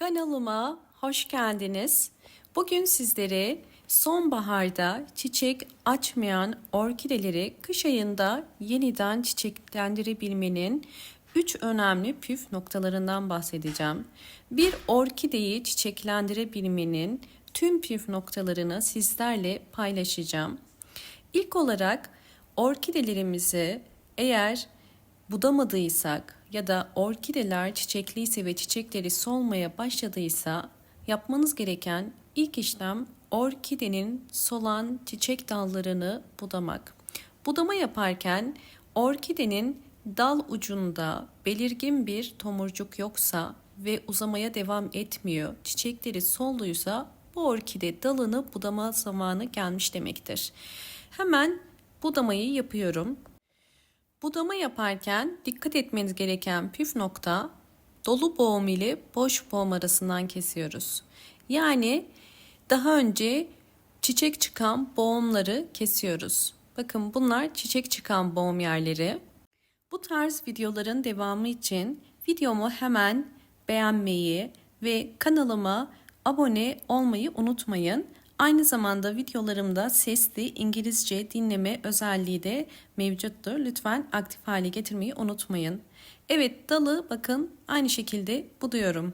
Kanalıma hoş geldiniz. Bugün sizlere sonbaharda çiçek açmayan orkideleri kış ayında yeniden çiçeklendirebilmenin 3 önemli püf noktalarından bahsedeceğim. Bir orkideyi çiçeklendirebilmenin tüm püf noktalarını sizlerle paylaşacağım. İlk olarak orkidelerimizi eğer budamadıysak ya da orkideler çiçekliyse ve çiçekleri solmaya başladıysa yapmanız gereken ilk işlem orkidenin solan çiçek dallarını budamak. Budama yaparken orkidenin dal ucunda belirgin bir tomurcuk yoksa ve uzamaya devam etmiyor, çiçekleri solluysa bu orkide dalını budama zamanı gelmiş demektir. Hemen budamayı yapıyorum. Budama yaparken dikkat etmeniz gereken püf nokta dolu boğum ile boş boğum arasından kesiyoruz. Yani daha önce çiçek çıkan boğumları kesiyoruz. Bakın bunlar çiçek çıkan boğum yerleri. Bu tarz videoların devamı için videomu hemen beğenmeyi ve kanalıma abone olmayı unutmayın. Aynı zamanda videolarımda sesli İngilizce dinleme özelliği de mevcuttur. Lütfen aktif hale getirmeyi unutmayın. Evet dalı bakın aynı şekilde buduyorum.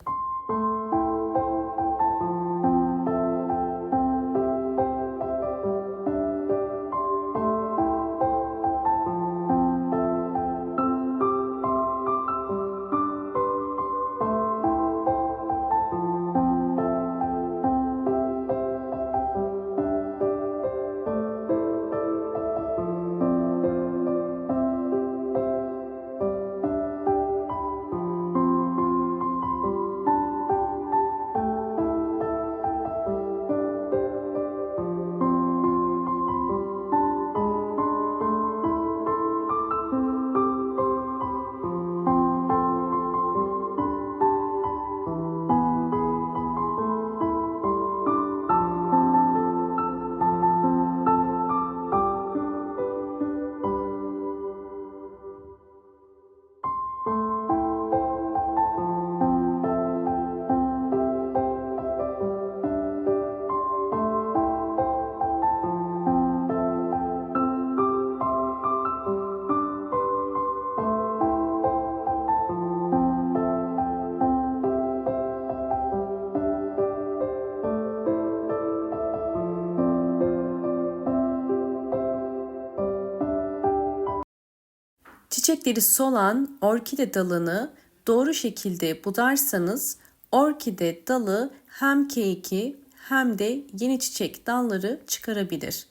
Çiçekleri solan orkide dalını doğru şekilde budarsanız orkide dalı hem keyki hem de yeni çiçek dalları çıkarabilir.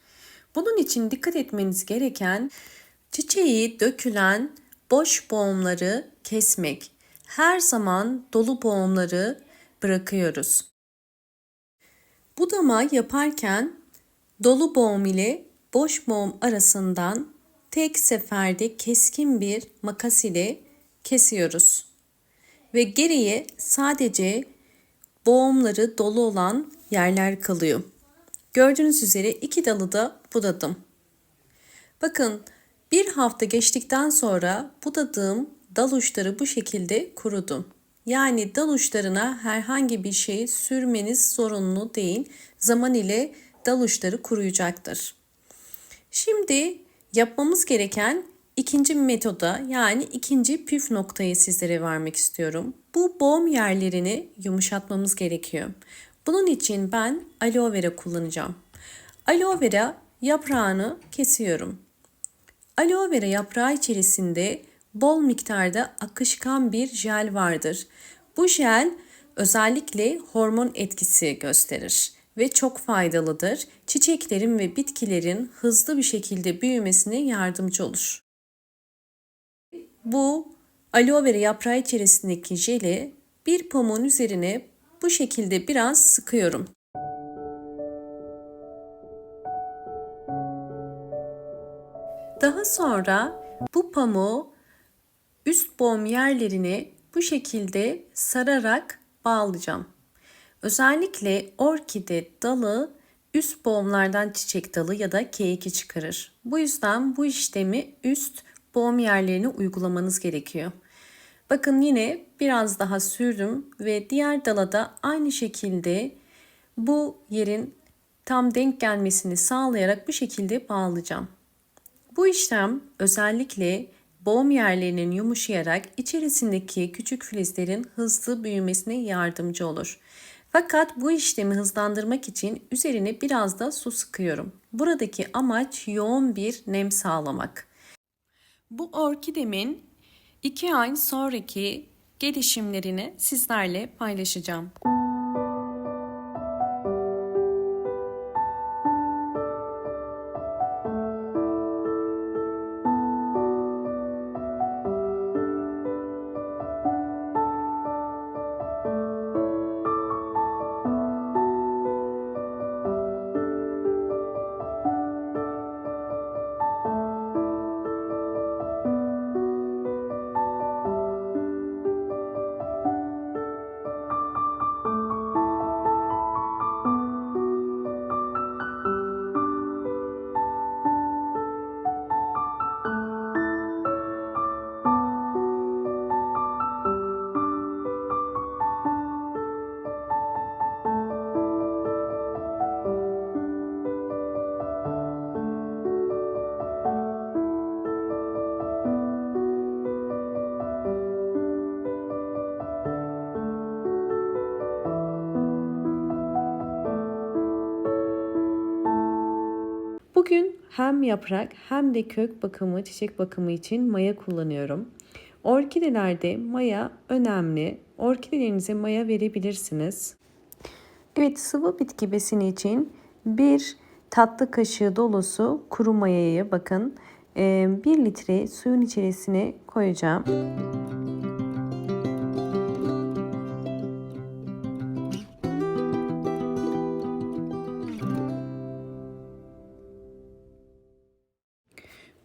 Bunun için dikkat etmeniz gereken çiçeği dökülen boş boğumları kesmek. Her zaman dolu boğumları bırakıyoruz. Budama yaparken dolu boğum ile boş boğum arasından tek seferde keskin bir makas ile kesiyoruz. Ve geriye sadece boğumları dolu olan yerler kalıyor. Gördüğünüz üzere iki dalı da budadım. Bakın bir hafta geçtikten sonra budadığım dal uçları bu şekilde kurudu. Yani dal uçlarına herhangi bir şey sürmeniz zorunlu değil. Zaman ile dal uçları kuruyacaktır. Şimdi Yapmamız gereken ikinci metoda yani ikinci püf noktayı sizlere vermek istiyorum. Bu boğum yerlerini yumuşatmamız gerekiyor. Bunun için ben aloe vera kullanacağım. Aloe vera yaprağını kesiyorum. Aloe vera yaprağı içerisinde bol miktarda akışkan bir jel vardır. Bu jel özellikle hormon etkisi gösterir ve çok faydalıdır. Çiçeklerin ve bitkilerin hızlı bir şekilde büyümesine yardımcı olur. Bu aloe vera yaprağı içerisindeki jeli bir pamuğun üzerine bu şekilde biraz sıkıyorum. Daha sonra bu pamuğu üst bom yerlerine bu şekilde sararak bağlayacağım. Özellikle orkide dalı üst boğumlardan çiçek dalı ya da keyiki çıkarır. Bu yüzden bu işlemi üst boğum yerlerine uygulamanız gerekiyor. Bakın yine biraz daha sürdüm ve diğer dala da aynı şekilde bu yerin tam denk gelmesini sağlayarak bu şekilde bağlayacağım. Bu işlem özellikle boğum yerlerinin yumuşayarak içerisindeki küçük filizlerin hızlı büyümesine yardımcı olur. Fakat bu işlemi hızlandırmak için üzerine biraz da su sıkıyorum. Buradaki amaç yoğun bir nem sağlamak. Bu orkidemin 2 ay sonraki gelişimlerini sizlerle paylaşacağım. Bugün hem yaprak hem de kök bakımı, çiçek bakımı için maya kullanıyorum. Orkidelerde maya önemli. Orkidelerinize maya verebilirsiniz. Evet sıvı bitki besini için bir tatlı kaşığı dolusu kuru mayayı bakın 1 litre suyun içerisine koyacağım.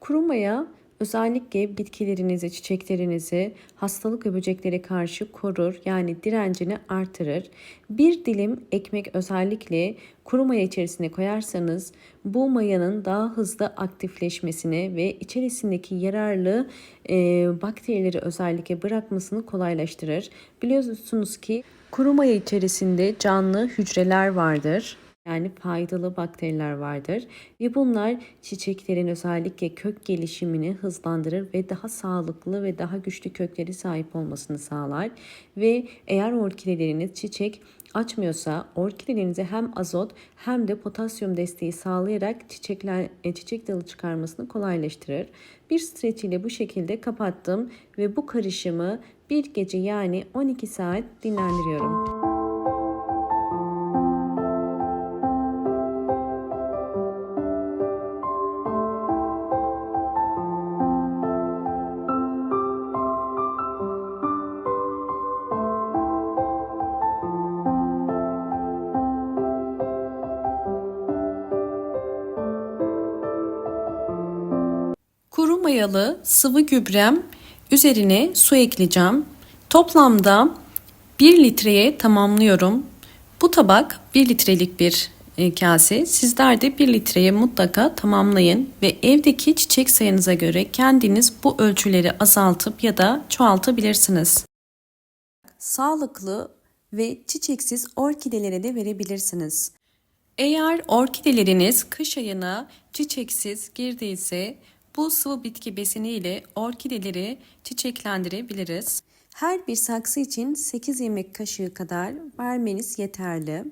Kuru maya özellikle bitkilerinizi, çiçeklerinizi hastalık ve böceklere karşı korur. Yani direncini artırır. Bir dilim ekmek özellikle kuru maya içerisine koyarsanız bu mayanın daha hızlı aktifleşmesini ve içerisindeki yararlı e, bakterileri özellikle bırakmasını kolaylaştırır. Biliyorsunuz ki kuru maya içerisinde canlı hücreler vardır yani faydalı bakteriler vardır ve bunlar çiçeklerin özellikle kök gelişimini hızlandırır ve daha sağlıklı ve daha güçlü kökleri sahip olmasını sağlar ve eğer orkideleriniz çiçek açmıyorsa orkidelerinize hem azot hem de potasyum desteği sağlayarak çiçekler e, çiçek dalı çıkarmasını kolaylaştırır. Bir streç ile bu şekilde kapattım ve bu karışımı bir gece yani 12 saat dinlendiriyorum. Mayalı sıvı gübrem üzerine su ekleyeceğim. Toplamda 1 litreye tamamlıyorum. Bu tabak 1 litrelik bir e, kase. Sizler de 1 litreye mutlaka tamamlayın ve evdeki çiçek sayınıza göre kendiniz bu ölçüleri azaltıp ya da çoğaltabilirsiniz. Sağlıklı ve çiçeksiz orkidelere de verebilirsiniz. Eğer orkideleriniz kış ayına çiçeksiz girdiyse bu sıvı bitki besini ile orkideleri çiçeklendirebiliriz. Her bir saksı için 8 yemek kaşığı kadar vermeniz yeterli.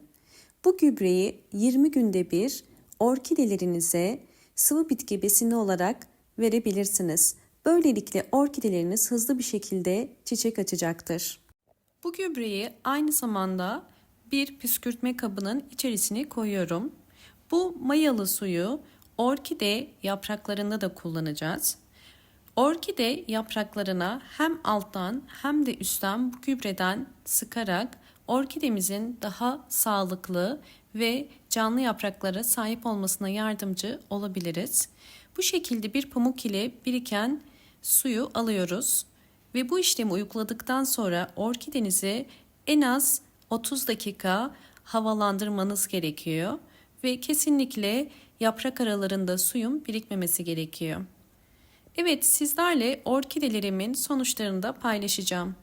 Bu gübreyi 20 günde bir orkidelerinize sıvı bitki besini olarak verebilirsiniz. Böylelikle orkideleriniz hızlı bir şekilde çiçek açacaktır. Bu gübreyi aynı zamanda bir püskürtme kabının içerisine koyuyorum. Bu mayalı suyu orkide yapraklarında da kullanacağız. Orkide yapraklarına hem alttan hem de üstten bu gübreden sıkarak orkidemizin daha sağlıklı ve canlı yapraklara sahip olmasına yardımcı olabiliriz. Bu şekilde bir pamuk ile biriken suyu alıyoruz ve bu işlemi uyguladıktan sonra orkidenizi en az 30 dakika havalandırmanız gerekiyor ve kesinlikle yaprak aralarında suyun birikmemesi gerekiyor. Evet sizlerle orkidelerimin sonuçlarını da paylaşacağım.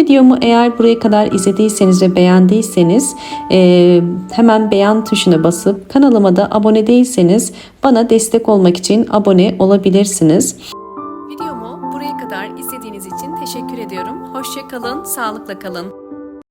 Videomu eğer buraya kadar izlediyseniz ve beğendiyseniz e, hemen beğen tuşuna basıp kanalıma da abone değilseniz bana destek olmak için abone olabilirsiniz. Videomu buraya kadar izlediğiniz için teşekkür ediyorum. Hoşça kalın, sağlıkla kalın.